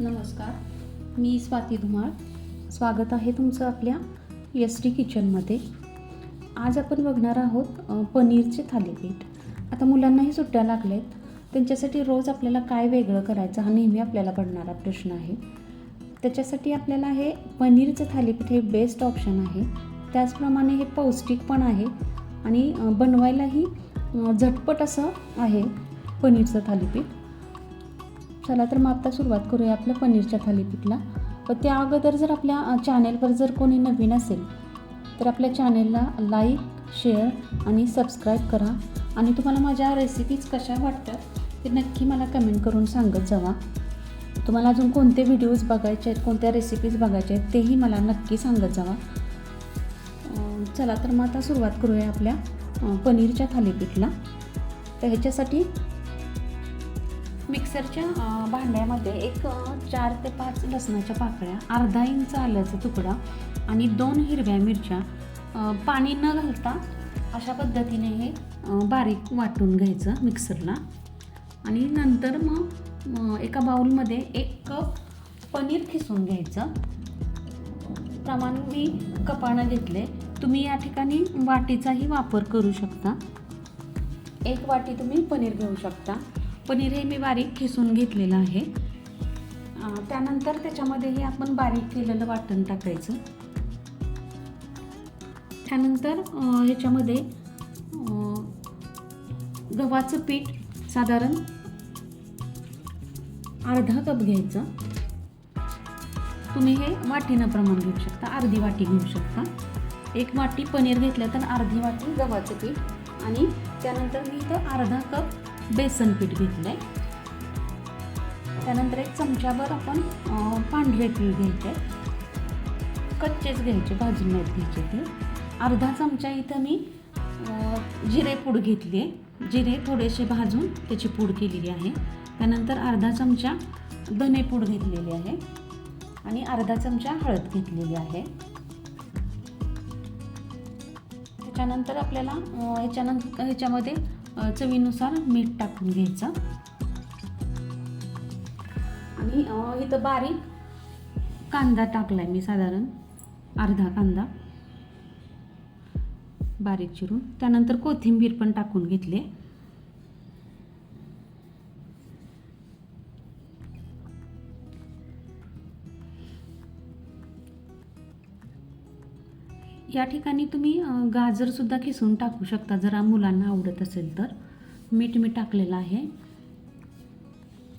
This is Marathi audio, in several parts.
नमस्कार मी स्वाती धुमाळ. स्वागत आहे तुमचं आपल्या एस टी किचनमध्ये. आज आपण बघणार आहोत पनीरचे थालीपीठ. आता मुलांनाही सुट्ट्या लागल्या आहेत त्यांच्यासाठी रोज आपल्याला काय वेगळं करायचं हा नेहमी आपल्याला पडणारा प्रश्न आहे. त्याच्यासाठी आपल्याला हे पनीरचं थालीपीठ हे बेस्ट ऑप्शन आहे. त्याचप्रमाणे हे पौष्टिक पण आहे आणि बनवायलाही झटपट असं आहे पनीरचं थालीपीठ. चला तर मग आता सुरुवात करूया आपल्या पनीरच्या थालीपीठला. पण त्या अगोदर जर आपल्या चॅनेलवर जर कोणी नवीन असेल तर आपल्या चॅनेलला लाईक शेअर आणि सबस्क्राईब करा. आणि तुम्हाला माझ्या रेसिपीज कशा वाटतात ते नक्की मला कमेंट करून सांगत जावा. तुम्हाला अजून कोणते व्हिडिओज बघायचे आहेत कोणत्या रेसिपीज बघायच्या आहेत तेही मला नक्की सांगत जावा. चला तर मग आता सुरुवात करूया आपल्या पनीरच्या थालीपीठला. तर ह्याच्यासाठी मिक्सरच्या भांड्यामध्ये एक चार ते पाच लसणाच्या पाकळ्या अर्धा इंच आल्याचा तुकडा आणि दोन हिरव्या मिरच्या पाणी न घालता अशा पद्धतीने हे बारीक वाटून घ्यायचं मिक्सरला. आणि नंतर मग एका बाउलमध्ये एक कप पनीर खिसून घ्यायचं. प्रमाण मी कपानं घेतले. तुम्ही या ठिकाणी वाटीचाही वापर करू शकता. एक वाटी तुम्ही पनीर घेऊ शकता. पनीर हे मी बारीक खिसून घेतलेलं आहे. त्यानंतर त्याच्यामध्ये हे आपण बारीक केलेलं वाटण टाकायचं. त्यानंतर ह्याच्यामध्ये गव्हाचं पीठ साधारण अर्धा कप घ्यायचं. तुम्ही हे वाटीनं प्रमाण घेऊ शकता अर्धी वाटी घेऊ शकता. एक वाटी पनीर घेतलं तर अर्धी वाटी गव्हाचं पीठ आणि त्यानंतर मी इथं अर्धा कप बेसन पीठ घेतलं आहे त्यानंतर एक चमच्याभर आपण पांढरे तीळ घ्यायचे. कच्चेच घ्यायचे भाजून नाहीत घ्यायचे ते. अर्धा चमचा इथं मी जिरे पूड घेतली. आहे जिरे थोडेसे भाजून त्याची पूड केलेली आहे. त्यानंतर अर्धा चमचा धने पूड घेतलेली आहे. आणि अर्धा चमचा हळद घेतलेली आहे. त्याच्यानंतर आपल्याला याच्यानंतर ह्याच्यानंतर ह्याच्यामध्ये चवीनुसार मीठ टाकून घ्यायचं. आणि इथं बारीक कांदा टाकलाय मी साधारण अर्धा कांदा. बारीक चिरून. त्यानंतर कोथिंबीर पण टाकून घेतली. या ठिकाणी तुम्ही गाजरसुद्धा खिसून टाकू शकता जरा मुलांना आवडत असेल तर. मीठ मी टाकलेलं आहे.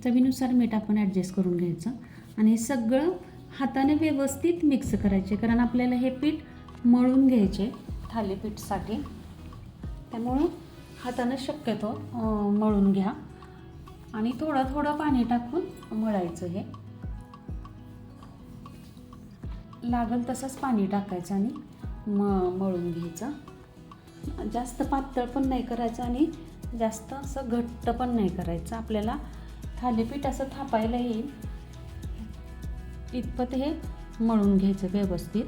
चवीनुसार मीठ आपण ॲडजस्ट करून घ्यायचं. आणि सगळं हाताने व्यवस्थित मिक्स करायचे. कारण आपल्याला हे पीठ मळून घ्यायचे थालीपीठसाठी. त्यामुळं हाताने शक्यतो मळून घ्या. आणि थोडं थोडं पाणी टाकून मळायचं हे. लागल तसंच पाणी टाकायचं आणि म मळून घ्यायचं. जास्त पातळ पण नाही करायचं आणि जास्त असं घट्ट पण नाही करायचं. आपल्याला थालीपीठ असं थापायला येईल. इतपत हे मळून घ्यायचं व्यवस्थित.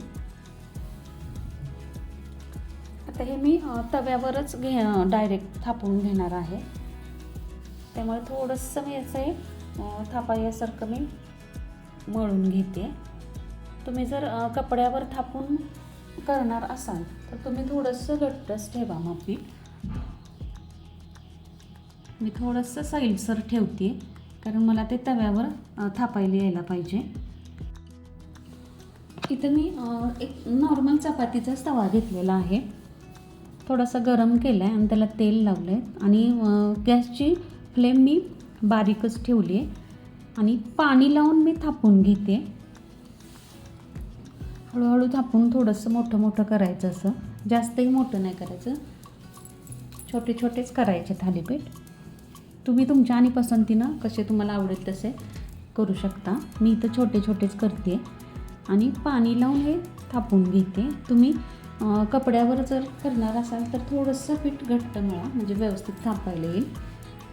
आता हे मी तव्यावरच घे डायरेक्ट थापून घेणार आहे. त्यामुळे थोडंसं मी असं हे अ, थापायासारखं मी मळून घेते. तुम्ही जर कपड्यावर थापून करणार असाल तर तुम्ही थोडंसं घट्टच ठेवा मग पीठ मी थोडंसं साईडसर ठेवते कारण मला ते तव्यावर थापायला यायला पाहिजे. इथं मी एक नॉर्मल चपातीचाच तवा घेतलेला आहे. थोडासा गरम केला आहे आणि त्याला तेल लावलं आहे आणि गॅसची फ्लेम मी बारीकच ठेवली आहे. आणि पाणी लावून मी थापून घेते. हळूहळू थापून थोडंसं मोठं मोठं करायचं असं. जास्तही मोठं नाही करायचं. छोटे छोटेच करायचे थालीपीठ. तुम्ही तुमच्या आणि पसंतीनं कसे तुम्हाला आवडेल तसे करू शकता. मी इथं छोटे छोटेच करते. आणि पाणी लावून हे थापून घेते. तुम्ही कपड्यावर जर करणार असाल तर थोडंसं पीठ घट्ट मिळा म्हणजे व्यवस्थित थापायला येईल.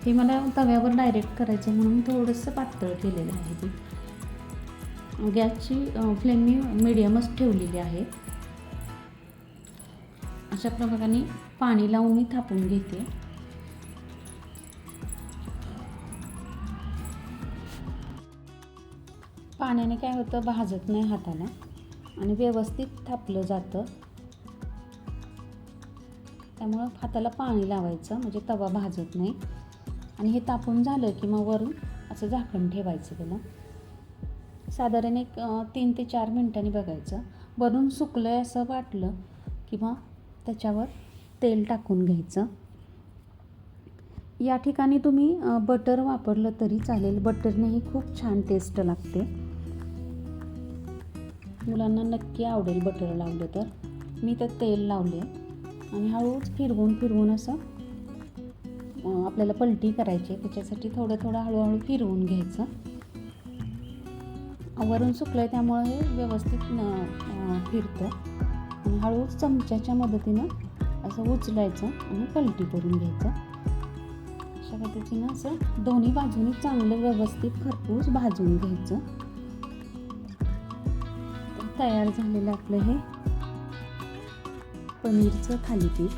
हे मला तव्यावर डायरेक्ट करायचं आहे म्हणून थोडंसं पातळ केलेलं आहे पीठ. गॅसची फ्लेम मी मिडियमच ठेवलेली आहे. अशा प्रकारे पाणी लावून मी थापून घेते. पाण्याने काय होतं भाजत नाही हाताला आणि व्यवस्थित थापलं जातं. त्यामुळं हाताला पाणी लावायचं म्हणजे तवा भाजत नाही. आणि हे तापून झालं की मग वरून असं झाकण ठेवायचं त्याला. साधारण एक तीन ते चार मिनटांनी बघायचं. बनून सुकलं आहे असं वाटलं किंवा त्याच्यावर तेल टाकून घ्यायचं. या ठिकाणी तुम्ही बटर वापरलं तरी चालेल. बटरनेही खूप छान टेस्ट लागते. मुलांना नक्की आवडेल बटर लावलं तर. मी तर तेल लावले. आणि हळूच फिरवून फिरवून असं आपल्याला पलटी करायची आहे. त्याच्यासाठी थोडं थोडं हळूहळू फिरवून घ्यायचं. वरून सुकलं आहे त्यामुळं हे व्यवस्थित फिरतं. आणि हळूच चमच्याच्या मदतीनं असं उचलायचं आणि पलटी करून घ्यायचं. अशा पद्धतीनं असं दोन्ही बाजूनी चांगलं व्यवस्थित खरपूस भाजून घ्यायचं. तयार झालेलं आपलं हे पनीरचं थालीपीठ.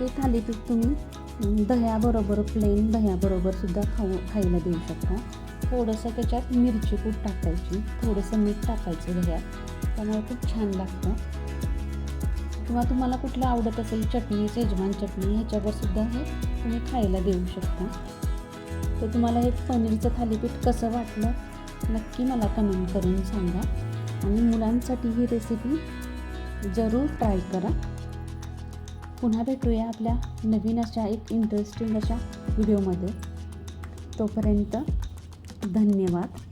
हे थालीपीठ तुम्ही दह्याबरोबर प्लेन दह्याबरोबर सुद्धा खाऊ खायला देऊ शकता. थोडंसं त्याच्यात मिरची पूड टाकायची. थोडंसं मीठ टाकायचं दह्यात त्यामुळे खूप छान लागतं. किंवा तुम्हाला कुठलं आवडत असेल चटणी शेजवान चटणी ह्याच्यावर सुद्धा हे तुम्ही खायला देऊ शकता. तर तुम्हाला हे पनीरचं थालीपीठ कसं वाटलं नक्की मला कमेंट करून सांगा. आणि मुलांसाठी ही रेसिपी जरूर ट्राय करा. पुन्हा भेटूया आपल्या नवीन अशा एक इंटरेस्टिंग अशा व्हिडिओमध्ये तोपर्यंत धन्यवाद.